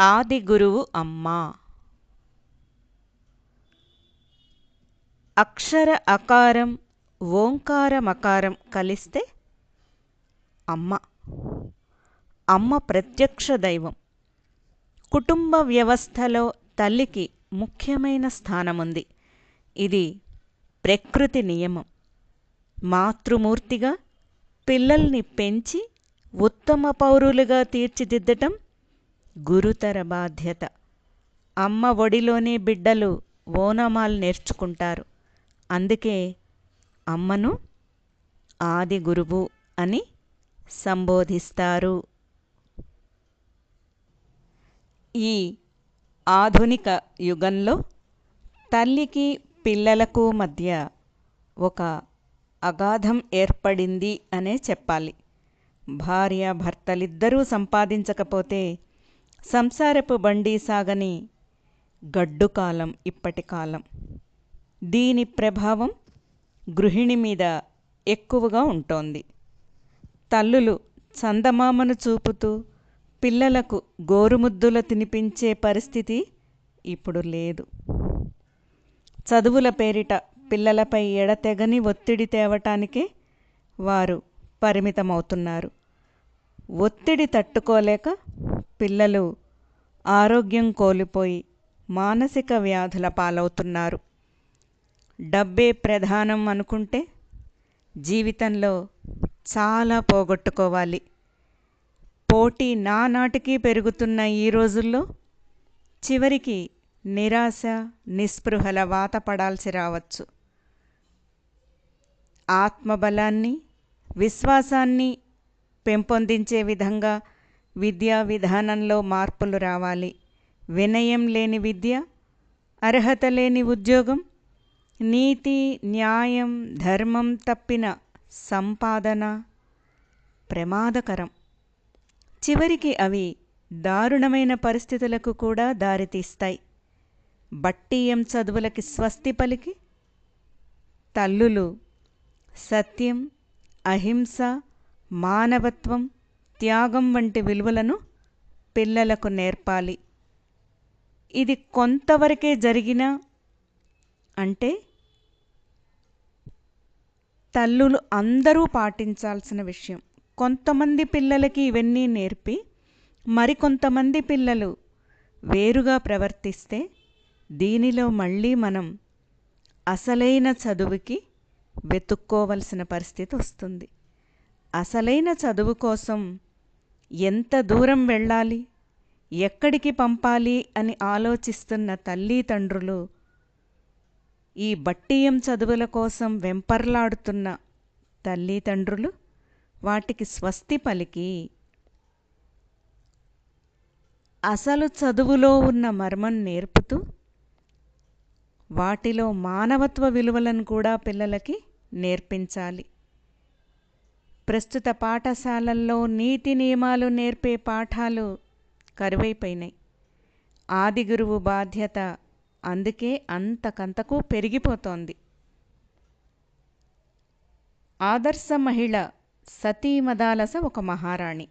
ఆది గురువు అమ్మ. అక్షర అకారం ఓంకారమకారం కలిస్తే అమ్మ. అమ్మ ప్రత్యక్ష దైవం. కుటుంబ వ్యవస్థలో తల్లికి ముఖ్యమైన స్థానముంది. ఇది ప్రకృతి నియమం. మాతృమూర్తిగా పిల్లల్ని పెంచి ఉత్తమ పౌరులుగా తీర్చిదిద్దటం గురుతర బాధ్యత. అమ్మ ఒడిలోనే బిడ్డలు ఓనమాలు నేర్చుకుంటారు. అందుకే అమ్మను ఆది గురువు అని సంబోధిస్తారు. ఈ ఆధునిక యుగంలో తల్లికి పిల్లలకు మధ్య ఒక అగాధం ఏర్పడింది అనే చెప్పాలి. భార్య భర్తలిద్దరూ సంపాదించకపోతే సంసారపు బండి సాగని గడ్డు కాలం ఇప్పటి కాలం. దీని ప్రభావం గృహిణి మీద ఎక్కువగా ఉంటోంది. తల్లులు చందమామను చూపుతూ పిల్లలకు గోరుముద్దుల తినిపించే పరిస్థితి ఇప్పుడు లేదు. చదువుల పేరిట పిల్లలపై ఎడతెగని ఒత్తిడి తేవటానికే వారు పరిమితమవుతున్నారు. ఒత్తిడి తట్టుకోలేక పిల్లలు ఆరోగ్యం కోల్పోయి మానసిక వ్యాధుల పాలవుతున్నారు. డబ్బే ప్రధానం అనుకుంటే జీవితంలో చాలా పోగొట్టుకోవాలి. పోటీ నానాటికి పెరుగుతున్న ఈ రోజుల్లో చివరికి నిరాశ నిస్పృహల వాత పడాల్సి రావచ్చు. ఆత్మబలాన్ని విశ్వాసాన్ని పెంపొందించే విధంగా విద్యా విధానంలో మార్పులు రావాలి. వినయం లేని విద్య అర్హత లేని ఉద్యోగం నీతి న్యాయం ధర్మం తప్పిన సంపాదన ప్రమాదకరం. చివరికి అవి దారుణమైన పరిస్థితులకు కూడా దారితీస్తాయి. బట్టీయం చదువులకి స్వస్తి పలికి? తల్లులు సత్యం అహింస మానవత్వం త్యాగం వంటి విలువలను పిల్లలకు నేర్పాలి. ఇది కొంతవరకే జరిగిన అంటే తల్లులు అందరూ పాటించాల్సిన విషయం. కొంతమంది పిల్లలకి ఇవన్నీ నేర్పి మరికొంతమంది పిల్లలు వేరుగా ప్రవర్తిస్తే దీనిలో మళ్ళీ మనం అసలైన చదువుకి వెతుక్కోవలసిన పరిస్థితి వస్తుంది. అసలైన చదువు కోసం ఎంత దూరం వెళ్ళాలి? ఎక్కడికి పంపాలి? అని ఆలోచిస్తున్న తల్లిదండ్రులు ఈ బట్టియం చదువుల కోసం వెంపర్లాడుతున్న తల్లిదండ్రులు వాటికి స్వస్తి పలికి. అసలు చదువులో ఉన్న మర్మం నేర్పుతూ వాటిలో మానవత్వ విలువలను కూడా పిల్లలకి నేర్పించాలి. ప్రస్తుత పాఠశాలల్లో నీతి నియమాలు నేర్పే పాఠాలు కరువైపోయినాయి. ఆది గురువు బాధ్యత అందుకే అంతకంతకు పెరిగిపోతోంది. ఆదర్శ మహిళ సతీమదాలస ఒక మహారాణి.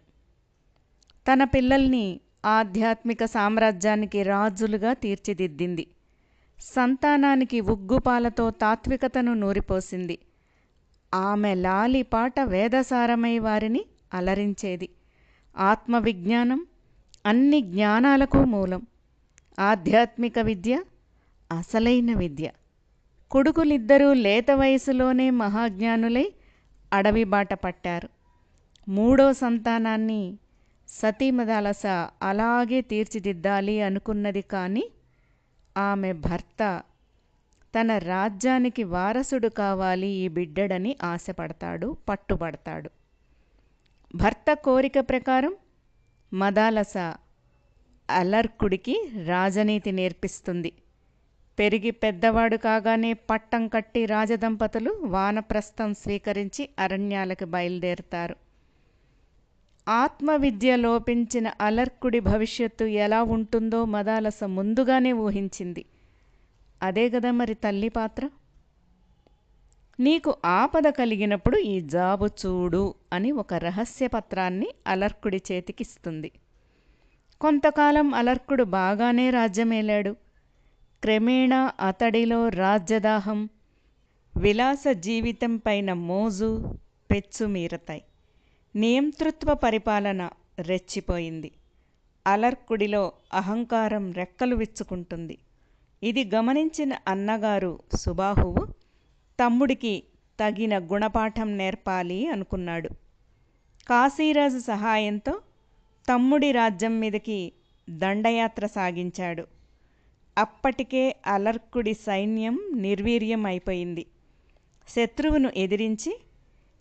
తన పిల్లల్ని ఆధ్యాత్మిక సామ్రాజ్యానికి రాజులుగా తీర్చిదిద్దింది. సంతానానికి ఉగ్గుపాలతో తాత్వికతను నూరిపోసింది. ఆమె లాలిపాట వేదసారమై వారిని అలరించేది. ఆత్మవిజ్ఞానం అన్ని జ్ఞానాలకు మూలం. ఆధ్యాత్మిక విద్య అసలైన విద్య. కొడుకులిద్దరూ లేత వయసులోనే మహాజ్ఞానులై అడవి బాట పట్టారు. మూడో సంతానాన్ని సతీమదాలస అలాగే తీర్చిదిద్దాలి అనుకున్నది కానీ ఆమె భర్త తన రాజ్యానికి వారసుడు కావాలి ఈ బిడ్డడని ఆశపడతాడు పట్టుబడతాడు. భర్త కోరిక ప్రకారం మదాలస అలర్కుడికి రాజనీతి నేర్పిస్తుంది. పెరిగి పెద్దవాడు కాగానే పట్టం కట్టి రాజదంపతులు వానప్రస్థం స్వీకరించి అరణ్యాలకు బయలుదేరుతారు. ఆత్మవిద్య లోపించిన అలర్కుడి భవిష్యత్తు ఎలా ఉంటుందో మదాలస ముందుగానే ఊహించింది. అదే కదా మరి తల్లి పాత్ర? నీకు ఆపద కలిగినప్పుడు ఈ జాబు చూడు అని ఒక రహస్య పత్రాన్ని అలర్కుడి చేతికిస్తుంది. కొంతకాలం అలర్కుడు బాగానే రాజ్యమేలాడు. క్రమేణా అతడిలో రాజ్యదాహం విలాస జీవితం పైన మోజు పెచ్చుమీరతాయి నియంతృత్వ పరిపాలన రెచ్చిపోయింది. అలర్కుడిలో అహంకారం రెక్కలు విచ్చుకుంటుంది. ఇది గమనించిన అన్నగారు సుబాహువు తమ్ముడికి తగిన గుణపాఠం నేర్పాలి అనుకున్నాడు. కాశీరాజు సహాయంతో తమ్ముడి రాజ్యం మీదకి దండయాత్ర సాగించాడు. అప్పటికే అలర్కుడి సైన్యం నిర్వీర్యం అయిపోయింది శత్రువును ఎదిరించి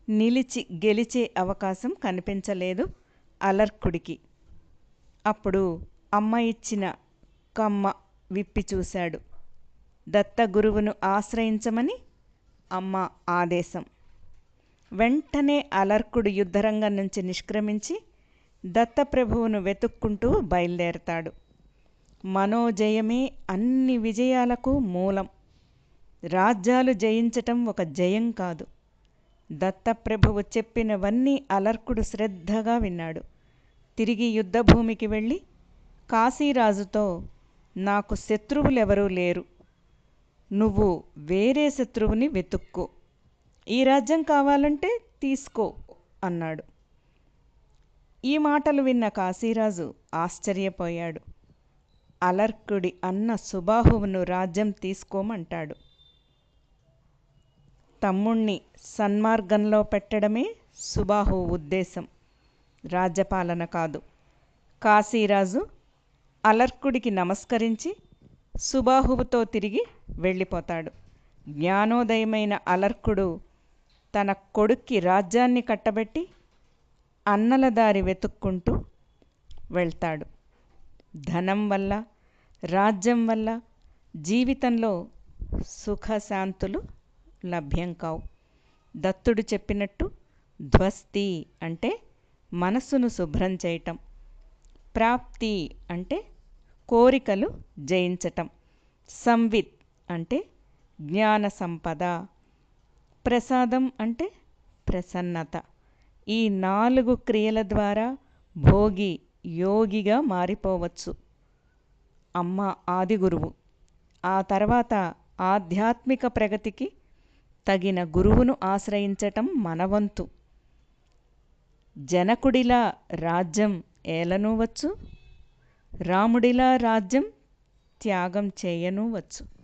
నిలిచి గెలిచే అవకాశం కనిపించలేదు అలర్కుడికి. అప్పుడు అమ్మ ఇచ్చిన కమ్మ విప్పి చూశాడు. దత్తగురువును ఆశ్రయించమని అమ్మ ఆదేశం. వెంటనే అలర్కుడు యుద్ధరంగం నుంచి నిష్క్రమించి దత్తప్రభువును వెతుక్కుంటూ బయలుదేరతాడు. మనోజయమే అన్ని విజయాలకు మూలం. రాజ్యాలు జయించటం ఒక జయం కాదు. దత్తప్రభువు చెప్పినవన్నీ అలర్కుడు శ్రద్ధగా విన్నాడు. తిరిగి యుద్ధభూమికి వెళ్ళి కాశీరాజుతో నాకు శత్రువులెవరూ లేరు. నువ్వు వేరే శత్రువుని వెతుక్కో. ఈ రాజ్యం కావాలంటే తీసుకో అన్నాడు. ఈ మాటలు విన్న కాశీరాజు ఆశ్చర్యపోయాడు. అలర్కుడి అన్న సుబాహువును రాజ్యం తీసుకోమంటాడు. తమ్ముణ్ణి సన్మార్గంలో పెట్టడమే సుబాహు ఉద్దేశం. రాజ్యపాలన కాదు. కాశీరాజు అలర్కుడికి నమస్కరించి సుబాహువుతో తిరిగి వెళ్ళిపోతాడు. జ్ఞానోదయమైన అలర్కుడు తన కొడుక్కి రాజ్యాన్ని కట్టబెట్టి అన్నల దారి వెతుక్కుంటూ వెళ్తాడు. ధనం వల్ల రాజ్యం వల్ల జీవితంలో సుఖశాంతులు లభ్యం కావు. దత్తుడు చెప్పినట్టు ధ్వస్తి అంటే మనస్సును శుభ్రం చేయటం. ప్రాప్తి అంటే కోరికలు జయించటం. సంవిత్ అంటే జ్ఞాన సంపద. ప్రసాదం అంటే ప్రసన్నత. ఈ నాలుగు క్రియల ద్వారా భోగి యోగిగా మారిపోవచ్చు. అమ్మ ఆది గురువు. ఆ తర్వాత ఆధ్యాత్మిక ప్రగతికి తగిన గురువును ఆశ్రయించటం మనవంతు. జనకుడిలా రాజ్యం ఏలనూవచ్చు. రాముడిలా రాజ్యం త్యాగం చేయనూవచ్చు.